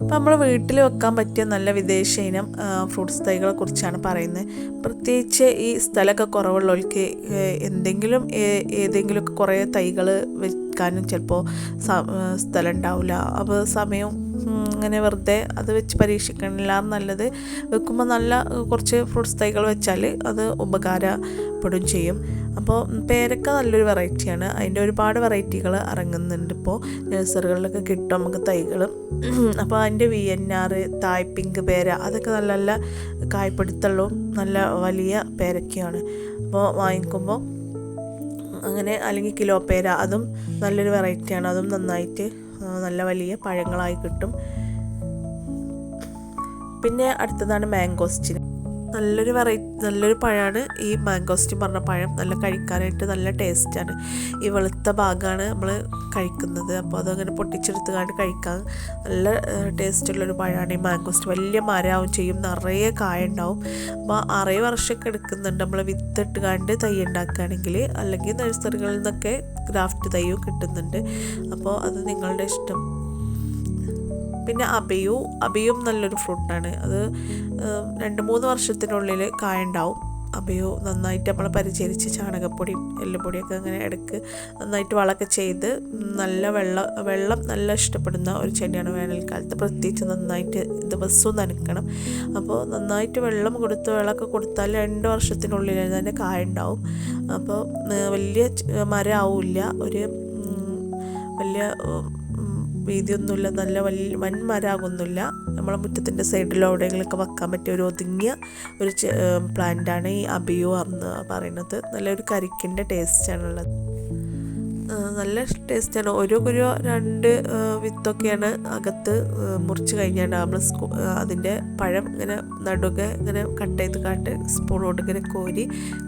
അപ്പോൾ നമ്മൾ വീട്ടിൽ വെക്കാൻ പറ്റിയ നല്ല വിദേശ ഇനം ഫ്രൂട്ട്സ് തൈകളെ കുറിച്ചാണ് പറയുന്നത് പ്രത്യേകിച്ച് ഈ സ്ഥലമൊക്കെ കുറവുള്ളവർക്ക് എന്തെങ്കിലും ഏതെങ്കിലുമൊക്കെ കുറേ തൈകൾ വെക്കാനും ചിലപ്പോൾ സ്ഥലം ഉണ്ടാവില്ല അപ്പോൾ സമയം ഉം, ഇങ്ങനെ വെറുതെ അത് വെച്ച് പരീക്ഷിക്കണില്ല. നല്ലത്. വെക്കുമ്പോൾ നല്ല കുറച്ച് ഫ്രൂട്ട്സ് തൈകൾ വെച്ചാൽ അത് ഉപകാരപ്പെടും ചെയ്യും. അപ്പോൾ പേരക്ക നല്ലൊരു വെറൈറ്റിയാണ്. അതിന്റെ ഒരുപാട് വെറൈറ്റികൾ ഇറങ്ങുന്നുണ്ട് ഇപ്പോൾ നഴ്സറികളിലൊക്കെ കിട്ടും നമുക്ക് തൈകൾ അപ്പോൾ അതിന്റെ V N R Thai pink പേര അതൊക്കെ നല്ല നല്ല കായ്പിടുത്തമുള്ളതും നല്ല വലിയ പേരക്കയാണ്. അപ്പോൾ വാങ്ങിക്കുമ്പോൾ അങ്ങനെ അല്ലെങ്കിൽ കിലോ പേര അതും നല്ലൊരു വെറൈറ്റിയാണ്. അതും നന്നായിട്ട് നല്ല വലിയ പഴങ്ങളായി കിട്ടും. പിന്നെ അടുത്തതാണ് മാംഗോസ്റ്റിൻ നല്ലൊരു വെറൈറ്റി നല്ലൊരു പഴമാണ് ഈ മാംഗോസ്റ്റിൻ പറഞ്ഞ പഴം. നല്ല കഴിക്കാനായിട്ട് നല്ല ടേസ്റ്റാണ് ഈ വെളുത്ത ഭാഗമാണ് നമ്മൾ കഴിക്കുന്നത്. അപ്പോൾ അതങ്ങനെ പൊട്ടിച്ചെടുത്തുകൊണ്ട് കഴിക്കാൻ നല്ല ടേസ്റ്റുള്ളൊരു പഴമാണ് ഈ മാംഗോസ്റ്റിൻ വലിയ മരമാവും ചെയ്യും. നിറയെ കായ ഉണ്ടാവും അപ്പോൾ അറേ വർഷമൊക്കെ എടുക്കുന്നുണ്ട് നമ്മൾ വിത്തിട്ട് കണ്ട് തൈ ഉണ്ടാക്കുകയാണെങ്കിൽ അല്ലെങ്കിൽ നഴ്സറികളിൽ നിന്നൊക്കെ ഗ്രാഫ്റ്റ് തൈയും കിട്ടുന്നുണ്ട്. അപ്പോൾ അത് നിങ്ങളുടെ ഇഷ്ടം. പിന്നെ അബിയു അബിയും നല്ലൊരു ഫ്രൂട്ടാണ്. അത് രണ്ട് മൂന്ന് വർഷത്തിനുള്ളിൽ കായ ഉണ്ടാവും അബിയു നന്നായിട്ട് നമ്മൾ പരിചരിച്ച് ചാണകപ്പൊടിയും എല്ലുപൊടിയൊക്കെ അങ്ങനെ ഇടയ്ക്ക് നന്നായിട്ട് വളമൊക്കെ ചെയ്ത് നല്ല വെള്ളം വെള്ളം നല്ല ഇഷ്ടപ്പെടുന്ന ഒരു ചെടിയാണ് വേനൽക്കാലത്ത്. പ്രത്യേകിച്ച് നന്നായിട്ട് ദിവസവും നനക്കണം. അപ്പോൾ നന്നായിട്ട് വെള്ളം കൊടുത്ത് വെള്ളമൊക്കെ കൊടുത്താൽ രണ്ട് വർഷത്തിനുള്ളിൽ തന്നെ കായ ഉണ്ടാവും അപ്പോൾ വലിയ മരം ആവില്ല ഒരു വലിയ വീതിയൊന്നുമില്ല നല്ല വലിയ വൻ മരാകൊന്നുമില്ല നമ്മളെ മുറ്റത്തിന്റെ സൈഡിലോ എവിടെയെങ്കിലുമൊക്കെ വെക്കാൻ പറ്റിയ ഒരു ഒതുങ്ങിയ ഒരു പ്ലാന്റാണ് ഈ അബിയോ എന്ന് പറയുന്നത്. നല്ലൊരു കരിക്കിന്റെ ടേസ്റ്റാണുള്ളത് നല്ല ടേസ്റ്റാണ്. ഓരോ കുരു രണ്ട് വിത്തൊക്കെയാണ് അകത്ത് മുറിച്ച് കഴിഞ്ഞാൽ നമ്മൾ സ്കൂ അതിന്റെ പഴം ഇങ്ങനെ നടുക്കെ ഇങ്ങനെ കട്ട് ചെയ്ത് കാട്ട് സ്പൂൺ കൊണ്ട് ഇങ്ങനെ കോരി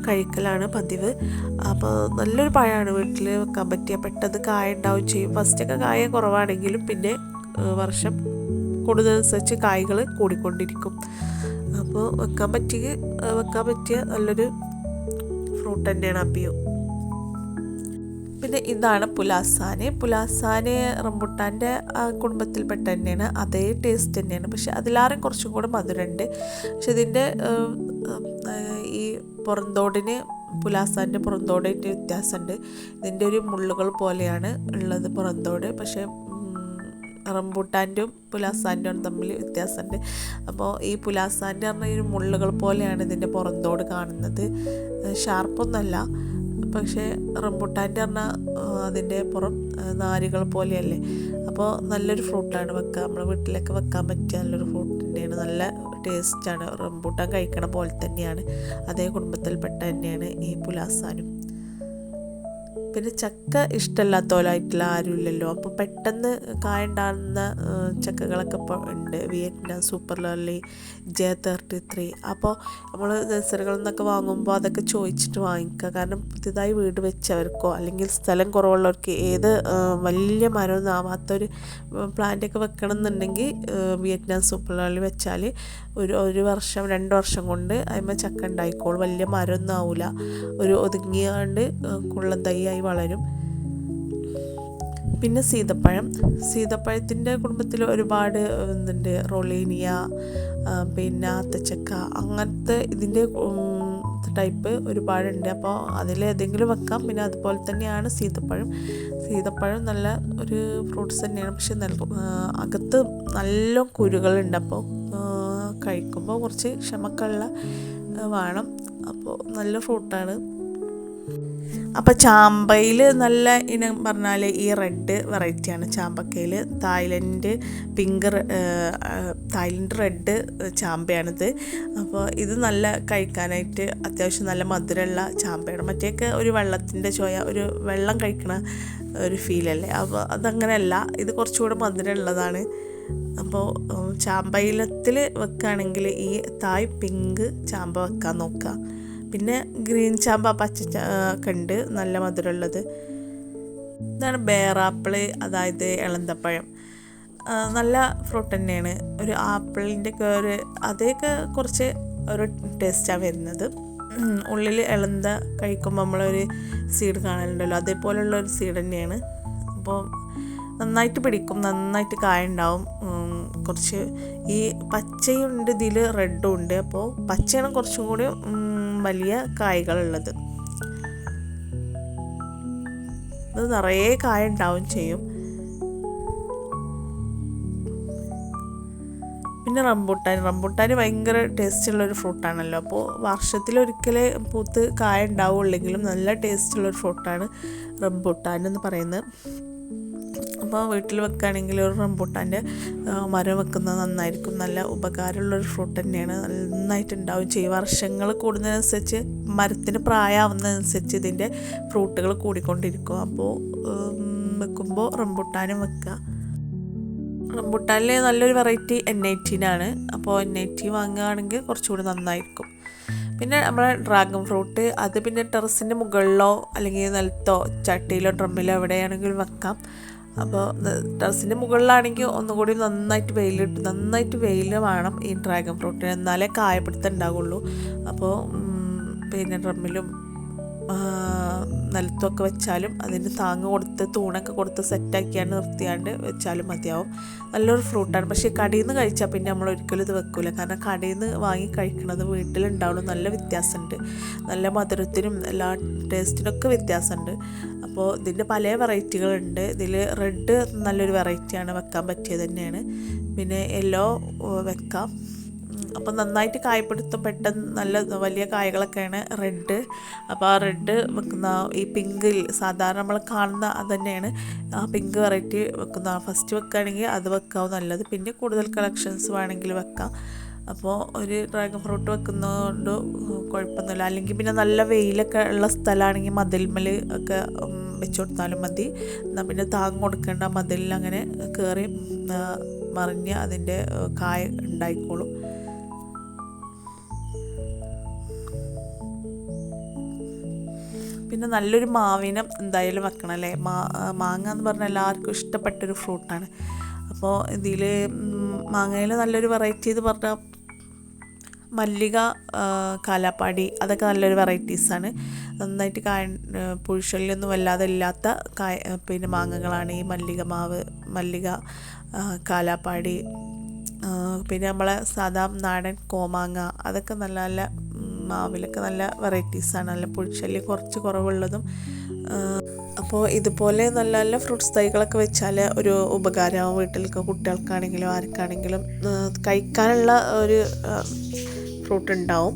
കഴിക്കലാണ് പതിവ്. അപ്പോൾ നല്ലൊരു പഴമാണ് വീട്ടിൽ വെക്കാൻ പറ്റിയ. പെട്ടെന്ന് കായ ഉണ്ടാവുകയും ചെയ്യും. ഫസ്റ്റൊക്കെ കായ കുറവാണെങ്കിലും പിന്നെ വർഷം കൂടുന്നതനുസരിച്ച് കായ്കൾ കൂടിക്കൊണ്ടിരിക്കും. അപ്പോൾ വെക്കാൻ പറ്റിയ വെക്കാൻ പറ്റിയ നല്ലൊരു ഫ്രൂട്ട് തന്നെയാണ് അപ്പിയോ. പിന്നെ ഇതാണ് പുലാസാന്. പുലാസാന് റംബുട്ടാന്റെ കുടുംബത്തിൽപ്പെട്ട തന്നെയാണ്. അതേ ടേസ്റ്റ് തന്നെയാണ്. പക്ഷെ അതിലാറും കുറച്ചും കൂടെ മധുരമുണ്ട്. പക്ഷെ ഇതിന്റെ ഈ പുറന്തോടിന് പുലാസാന്റെ പുറന്തോടായിട്ട് വ്യത്യാസമുണ്ട്. ഇതിന്റെ ഒരു മുള്ളുകൾ പോലെയാണ് ഉള്ളത് പുറന്തോട്. പക്ഷേ ഉം, റംബൂട്ടാന്റെയും പുലാസാന്റെയും തമ്മിൽ വ്യത്യാസമുണ്ട്. അപ്പോൾ ഈ പുലാസാന്റെ പറഞ്ഞ ഈ മുള്ളുകൾ പോലെയാണ് ഇതിന്റെ പുറന്തോട് കാണുന്നത്. ഷാർപ്പൊന്നല്ല. പക്ഷേ റംബുട്ടാന്റെ പറഞ്ഞാൽ അതിന്റെ പുറം നാരുകൾ പോലെയല്ലേ. അപ്പോൾ നല്ലൊരു ഫ്രൂട്ടാണ് വെക്കുക നമ്മൾ വീട്ടിലൊക്കെ വെക്കാൻ പറ്റിയ നല്ലൊരു ഫ്രൂട്ട് തന്നെയാണ് നല്ല ടേസ്റ്റാണ്. റംബൂട്ടാൻ കഴിക്കണ പോലെ തന്നെയാണ്. അതേ കുടുംബത്തിൽപ്പെട്ട തന്നെയാണ് ഈ പുലാസാനും. പിന്നെ ചക്ക ഇഷ്ടമല്ലാത്തവരായിട്ടുള്ള ആരുമില്ലല്ലോ. അപ്പോൾ പെട്ടെന്ന് കായ ഉണ്ടാകുന്ന ചക്കകളൊക്കെ ഇപ്പോൾ ഉണ്ട്. വിയറ്റ്നാം സൂപ്പർ ലോലി ജെ തേർട്ടി ത്രീ. അപ്പോൾ നമ്മൾ നഴ്സറികളിൽ നിന്നൊക്കെ വാങ്ങുമ്പോൾ അതൊക്കെ ചോദിച്ചിട്ട് വാങ്ങിക്കുക. കാരണം പുതിയതായി വീട് വെച്ചവർക്കോ അല്ലെങ്കിൽ സ്ഥലം കുറവുള്ളവർക്ക് ഏത് വലിയ മരമൊന്നും ആവാത്തൊരു പ്ലാന്റൊക്കെ വെക്കണം എന്നുണ്ടെങ്കിൽ വിയറ്റ്നാം സൂപ്പർ ലോലി വെച്ചാൽ ഒരു ഒരു വർഷം രണ്ട് വർഷം കൊണ്ട് അതിന്മേൽ ചക്ക ഉണ്ടായിക്കോളും വലിയ മരമൊന്നും ആവില്ല ഒരു ഒതുങ്ങിയാണ്ട് കുള്ളം തൈയായി വളരും. പിന്നെ സീതപ്പഴം. സീതപ്പഴത്തിന്റെ കുടുംബത്തിൽ ഒരുപാട് എന്തുണ്ട് റൊളീനിയ പിന്നെ ആത്തച്ചക്ക അങ്ങനത്തെ ഇതിന്റെ ടൈപ്പ് ഒരുപാടുണ്ട്. അപ്പോൾ അതിലേതെങ്കിലും വെക്കാം. പിന്നെ അതുപോലെ തന്നെയാണ് സീതപ്പഴം. സീതപ്പഴം നല്ല ഒരു ഫ്രൂട്ട്സ് തന്നെയാണ്. പക്ഷെ നല്ല അകത്ത് നല്ല കുരുകളുണ്ട്. അപ്പോൾ കഴിക്കുമ്പോൾ കുറച്ച് ക്ഷമക്കള്ള വേണം. അപ്പോൾ നല്ല ഫ്രൂട്ടാണ്. അപ്പോൾ ചാമ്പയിൽ നല്ല ഇനം പറഞ്ഞാൽ ഈ റെഡ് വെറൈറ്റിയാണ് ചാമ്പക്കയിൽ തായ്ലൻഡ് പിങ്ക് തായ്ലൻഡ് റെഡ് ചാമ്പയാണിത്. അപ്പോൾ ഇത് നല്ല കഴിക്കാനായിട്ട് അത്യാവശ്യം നല്ല മധുരമുള്ള ചാമ്പയാണ്. മറ്റേക്ക് ഒരു വെള്ളത്തിന്റെ ചോയ ഒരു വെള്ളം കഴിക്കണ ഒരു ഫീലല്ലേ? അപ്പോൾ അതങ്ങനെയല്ല. ഇത് കുറച്ചുകൂടെ മധുരമുള്ളതാണ്. അപ്പോൾ ചാമ്പയിലത്തിൽ വെക്കുകയാണെങ്കിൽ ഈ തായ് പിങ്ക് ചാമ്പ വെക്കാൻ നോക്കുക പിന്നെ ഗ്രീൻ ചാമ്പ പച്ച ഒക്കെ ഉണ്ട് നല്ല മധുരമുള്ളത്. ഇതാണ് ബേറാപ്പിൾ അതായത് ഇളന്തപ്പഴം നല്ല ഫ്രൂട്ട് തന്നെയാണ്. ഒരു ആപ്പിളിന്റെ ഒക്കെ ഒരു അതേക്ക് കുറച്ച് ഒരു ടേസ്റ്റാണ് വരുന്നത്. ഉള്ളിൽ ഇളന്ത കഴിക്കുമ്പോൾ നമ്മളൊരു സീഡ് കാണലുണ്ടല്ലോ അതേപോലെയുള്ള ഒരു സീഡ് തന്നെയാണ്. അപ്പോൾ നന്നായിട്ട് പിടിക്കും നന്നായിട്ട് കായ ഉണ്ടാവും കുറച്ച് ഈ പച്ചയുണ്ട് ഇതിൽ റെഡും ഉണ്ട്. അപ്പോൾ പച്ചയാണ് കുറച്ചും കൂടി വലിയ കായ്കളുള്ളത്. ഇത് നിറയെ കായ ഉണ്ടാവും ചെയ്യും. പിന്നെ റംബൂട്ടാൻ. റംബൂട്ടാൻ ഭയങ്കര ടേസ്റ്റുള്ളൊരു ഫ്രൂട്ടാണല്ലോ. അപ്പോൾ വർഷത്തിലൊരിക്കലേ പൂത്ത് കായ ഉണ്ടാവുള്ളെങ്കിലും നല്ല ടേസ്റ്റുള്ളൊരു ഫ്രൂട്ടാണ് റംബൂട്ടാൻ എന്ന് പറയുന്നത്. അപ്പോൾ വീട്ടിൽ വെക്കുകയാണെങ്കിൽ ഒരു റംബൂട്ടാന്റെ മരം വെക്കുന്നത് നന്നായിരിക്കും. നല്ല ഉപകാരമുള്ളൊരു ഫ്രൂട്ട് തന്നെയാണ്. നന്നായിട്ട് ഉണ്ടാവും ചെയ്യും വർഷങ്ങൾ കൂടുന്നതിനനുസരിച്ച് മരത്തിന് പ്രായമാവുന്നതനുസരിച്ച് ഇതിന്റെ ഫ്രൂട്ടുകൾ കൂടിക്കൊണ്ടിരിക്കും. അപ്പോൾ വെക്കുമ്പോൾ റംബൂട്ടാനും വെക്കുക. റംബൂട്ടാനിൽ നല്ലൊരു വെറൈറ്റി എൻ ആണ്. അപ്പോൾ എൻ ഐ ടി വാങ്ങുകയാണെങ്കിൽ കുറച്ചുകൂടി നന്നായിരിക്കും. പിന്നെ നമ്മളെ ഡ്രാഗൺ ഫ്രൂട്ട് അത് പിന്നെ ടെറസിന്റെ മുകളിലോ അല്ലെങ്കിൽ നിലത്തോ ചട്ടിയിലോ ഡ്രമ്മിലോ എവിടെയാണെങ്കിലും വെക്കാം. അപ്പോൾ ടെറസിന്റെ മുകളിലാണെങ്കിൽ ഒന്നുകൂടി നന്നായിട്ട് വെയിലിട്ട് നന്നായിട്ട് വെയിൽ വേണം ഈ ഡ്രാഗൺ ഫ്രൂട്ടിന് എന്നാലേ കായപിടുത്തം ഉണ്ടാവുള്ളൂ. അപ്പോൾ പിന്നെ ഡ്രമ്മിലും നിലത്തൊക്കെ വെച്ചാലും അതിന് താങ്ങ് കൊടുത്ത് തൂണൊക്കെ കൊടുത്ത് സെറ്റാക്കിയാണ്ട് നിർത്തിയാണ്ട് വെച്ചാലും മതിയാവും. നല്ലൊരു ഫ്രൂട്ടാണ്. പക്ഷേ കടയിൽ നിന്ന് കഴിച്ചാൽ പിന്നെ നമ്മൾ ഒരിക്കലും ഇത് വെക്കില്ല കാരണം കടയിൽ നിന്ന് വാങ്ങി കഴിക്കുന്നത് വീട്ടിലുണ്ടാവുള്ളൂ നല്ല വ്യത്യാസമുണ്ട്. നല്ല മധുരത്തിനും എല്ലാ ടേസ്റ്റിനൊക്കെ വ്യത്യാസമുണ്ട്. അപ്പോൾ ഇതിന്റെ പല വെറൈറ്റികളുണ്ട്. ഇതിൽ റെഡ് നല്ലൊരു വെറൈറ്റിയാണ് വെക്കാൻ പറ്റിയത് തന്നെയാണ്. പിന്നെ യെല്ലോ വെക്കാം. അപ്പോൾ നന്നായിട്ട് കായപ്പെടുത്തും പെട്ടെന്ന് നല്ല വലിയ കായകളൊക്കെയാണ് റെഡ്. അപ്പോൾ ആ റെഡ് വെക്കുന്ന ഈ പിങ്കിൽ സാധാരണ നമ്മൾ കാണുന്ന അത് തന്നെയാണ്. ആ പിങ്ക് വെറൈറ്റി വെക്കുന്ന ഫസ്റ്റ് വെക്കുകയാണെങ്കിൽ അത് വെക്കാവും നല്ലത്. പിന്നെ കൂടുതൽ കളക്ഷൻസ് വേണമെങ്കിൽ വെക്കാം. അപ്പോൾ ഒരു ഡ്രാഗൺ ഫ്രൂട്ട് വെക്കുന്നതുകൊണ്ട് കുഴപ്പമൊന്നുമില്ല അല്ലെങ്കിൽ പിന്നെ നല്ല വെയിലൊക്കെ ഉള്ള സ്ഥലമാണെങ്കിൽ മതിൽമൽ ഒക്കെ വെച്ചു കൊടുത്താലും മതി. എന്നാൽ പിന്നെ താങ്ങ് കൊടുക്കേണ്ട മതിലിൽ അങ്ങനെ കയറി മറിഞ്ഞ് അതിന്റെ കായ ഉണ്ടായിക്കോളും. പിന്നെ നല്ലൊരു മാവിനം എന്തായാലും വെക്കണം അല്ലേ മാ മാങ്ങ എന്ന് പറഞ്ഞാൽ എല്ലാവർക്കും ഇഷ്ടപ്പെട്ടൊരു ഫ്രൂട്ടാണ് അപ്പോൾ ഇതിൽ മാങ്ങയിൽ നല്ലൊരു വെറൈറ്റി എന്ന് പറഞ്ഞാൽ മല്ലിക കാലാപ്പാടി അതൊക്കെ നല്ലൊരു വെറൈറ്റീസാണ് നന്നായിട്ട് കായ പുഴുശല്യൊന്നും വല്ലാതെ ഇല്ലാത്ത കായ പിന്നെ മാങ്ങകളാണ് ഈ മല്ലിക മാവ് മല്ലിക കാലാപ്പാടി പിന്നെ നമ്മളെ സാധാ നാടൻ കോമാങ്ങ അതൊക്കെ നല്ല നല്ല മാവിലൊക്കെ നല്ല വെറൈറ്റീസാണ് നല്ല പുഴുശല്യം കുറച്ച് കുറവുള്ളതും അപ്പോൾ ഇതുപോലെ നല്ല നല്ല ഫ്രൂട്ട്സ് തൈകളൊക്കെ വെച്ചാൽ ഒരു ഉപകാരമാവും വീട്ടിലൊക്കെ കുട്ടികൾക്കാണെങ്കിലും ആർക്കാണെങ്കിലും. കഴിക്കാനുള്ള ഒരു ഫ്രൂട്ട് ഉണ്ടാവും.